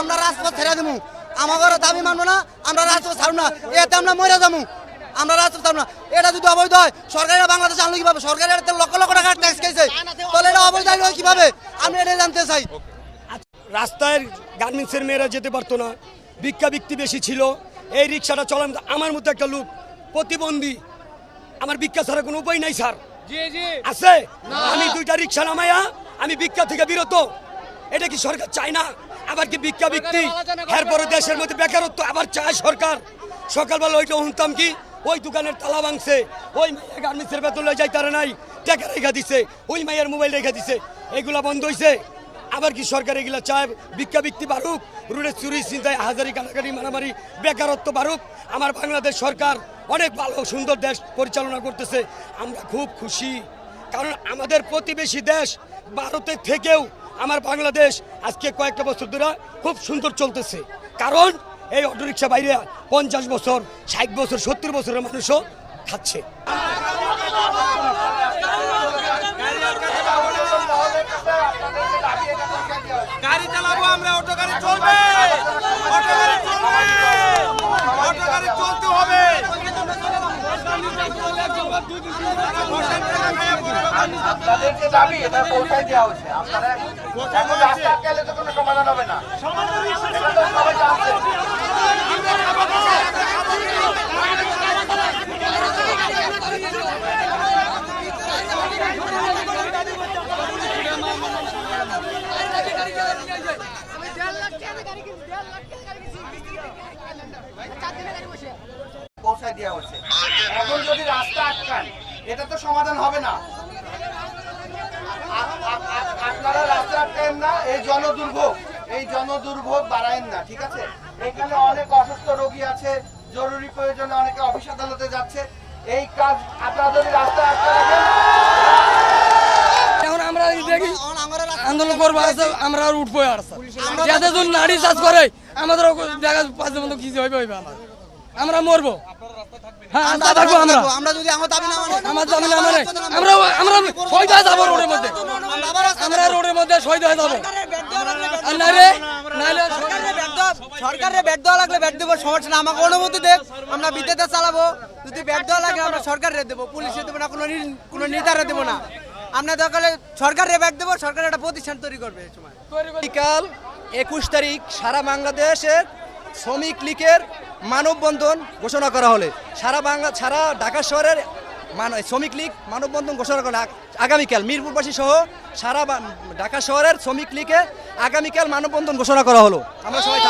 আমরা রাজপথ ছেড়ে দেবো আমাদের দাবি মানবো না আমরা রাজপথ ছাড়ব না। এতে আমরা মরে যাব আমরা রাজপথ ছাড়ব না। এটা যদি অবৈধ হয় সরকারের বাংলাদেশ আনলো কীভাবে? সরকারের এটা লক্ষ লক্ষ টাকার ট্যাক্স খেয়েছে। তাহলে এটা অবৈধ হয় কীভাবে? আমি এটা জানতে চাই। রাস্তায় গার্মেন্টসের মেয়েরা যেতে পারতো না। ভিক্ষা বিক্রি বেশি ছিল। এই রিক্সাটা চলান আমার মতো একটা লোক প্রতিবন্ধী। আমার ভিক্ষা ছাড়া কোনো উপায় নাই স্যার। আছে? আমি দুইটা রিক্সা নামাইয়া আমি ভিক্ষা থেকে বিরত। এটা কি সরকার চায় না? আবার কি ভিক্ষা বিক্রি এরপরে দেশের মধ্যে বেকারত্ব আবার চায় সরকার। সকালবেলা ওইটা শুনতাম কি? ওই দোকানের তালা ভাঙছে। ওই মাইয়া গার্মেন্টসের বেতন লয়ে যাই তারা নাই। টাকা রেখা দিছে। ওই মাইয়ের মোবাইল রেখা দিছে। এগুলা বন্ধ হয়েছে আবার কি সরকার এগুলা চায়? ভিক্ষা বিক্রি বাড়ুক রুড়ে চুরি চিন্তায় হাজারি কাটাকাটি মারামারি বেকারত্ব বাড়ুক। আমার বাংলাদেশ সরকার অনেক ভালো সুন্দর দেশ পরিচালনা করতেছে। আমরা খুব খুশি। কারণ আমাদের প্রতিবেশী দেশ ভারতের থেকেও আমার বাংলাদেশ আজকে কয়েকটা বছর ধরে খুব সুন্দর চলতেছে। কারণ এই অটোরিক্সা বাইরে পঞ্চাশ বছর, ষাট বছর, সত্তর বছরের মানুষও খাচ্ছে গাড়ি চালাবো আমরা অটো গাড়ি চলবে অটো গাড়ি চলবে অটো গাড়ি চলতে হবে আপনাদের যে দাবি এটা পৌঁছায় দেওয়া হচ্ছে। আপনারা এখন রাস্তা আটকালে তো কোনো সমাধান হবে না। পৌঁছায় দেওয়া হচ্ছে এখন যদি রাস্তা আটকান এটা তো সমাধান হবে না। আপনারা রাস্তা আটকান না এই জনদুর্ভোগ এই জনদুর্ভোগ বাড়ায়েন না ঠিক আছে? এখানে অনেক অসুস্থ রোগী আছে জরুরি প্রয়োজনে অনেকে অফিস আদালতে যাচ্ছে। এই কাজ আপনারা যদি রাস্তা আটকে রাখেন আমরা দেখি আন্দোলন করব আমরা আর উঠবো আর যাতে নারী চাষ করে আমাদের দেখা পাঁচ হইবে হইবে আমার আমরা মরবো। হ্যাঁ আমরা থাকব আমরা। আমরা যদি আমার দাবি না মানে। আমার দাবি না মানে। আমরা আমরা শহীদ হয়ে যাব রোডের মধ্যে। আমরা রোডের মধ্যে শহীদ হয়ে যাব। আর নাইলে নাইলে সরকারের ব্যাট দেওয়া লাগলে ব্যাট দেবো। সমস্যা না আমাকে অনুমতি দেখ আমরা বিদ্যুতে চালাবো। যদি ব্যাট দেওয়া লাগে আমরা সরকারের দেবো। পুলিশে দেবো না কোনো কোনো নেতারে দেবো না। আমরা দরকার সরকারের ব্যাট দেবো। সরকার একটা প্রতিষ্ঠান তৈরি করবে এই সময়। বিকাল একুশ তারিখ সারা বাংলাদেশের শ্রমিক লীগের মানববন্ধন ঘোষণা করা হলে। সারা বাংলা, সারা ঢাকা শহরের শ্রমিক লীগ মানববন্ধন ঘোষণা করা আগামীকাল মিরপুরবাসী সহ সারা ঢাকা শহরের শ্রমিক লীগে আগামীকাল মানববন্ধন ঘোষণা করা হলো। আমরা সবাই